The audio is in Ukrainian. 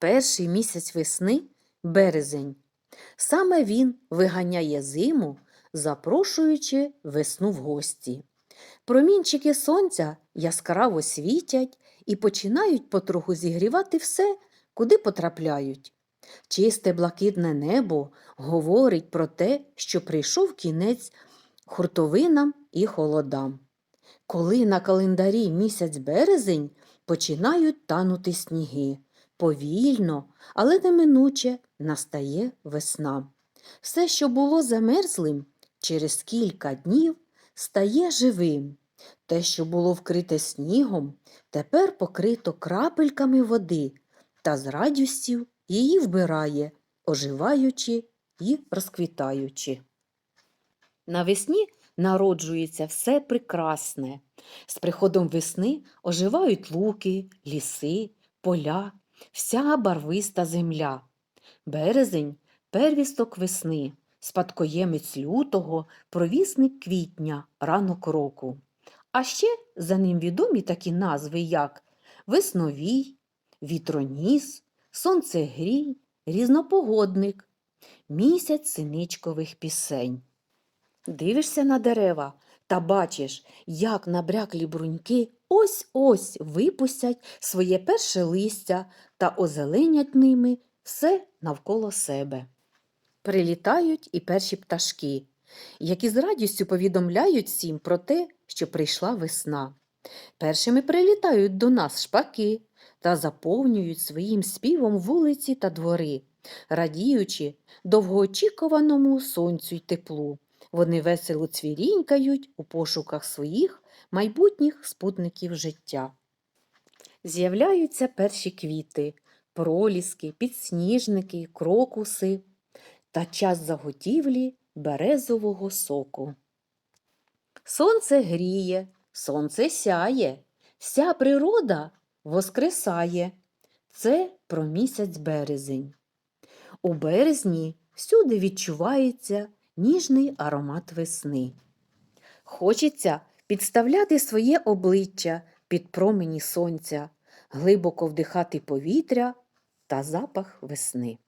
Перший місяць весни березень. Саме він виганяє зиму, запрошуючи весну в гості. Промінчики сонця яскраво світять і починають потроху зігрівати все, куди потрапляють. Чисте блакитне небо говорить про те, що прийшов кінець хуртовинам і холодам. Коли на календарі місяць березень починають танути сніги. Повільно, але неминуче настає весна. Все, що було замерзлим, через кілька днів стає живим. Те, що було вкрите снігом, тепер покрито крапельками води та з радістю її вбирає, оживаючи і розквітаючи. Навесні народжується все прекрасне. З приходом весни оживають луки, ліси, поля, вся барвиста земля. Березень первісток весни, спадкоємець лютого, провісник квітня, ранок року. А ще за ним відомі такі назви, як весновій, вітроніс, сонцегрій, різнопогодник, місяць синичкових пісень. Дивишся на дерева та бачиш, як набряклі бруньки ось-ось випустять своє перше листя та озеленять ними все навколо себе. Прилітають і перші пташки, які з радістю повідомляють всім про те, що прийшла весна. Першими прилітають до нас шпаки та заповнюють своїм співом вулиці та двори, радіючи довгоочікуваному сонцю й теплу. Вони весело цвірінькають у пошуках своїх майбутніх спутників життя. З'являються перші квіти, проліски, підсніжники, крокуси та час заготівлі березового соку. Сонце гріє, сонце сяє, вся природа воскресає. Це про місяць березень. У березні всюди відчувається ніжний аромат весни. Хочеться підставляти своє обличчя під промені сонця, глибоко вдихати повітря та запах весни.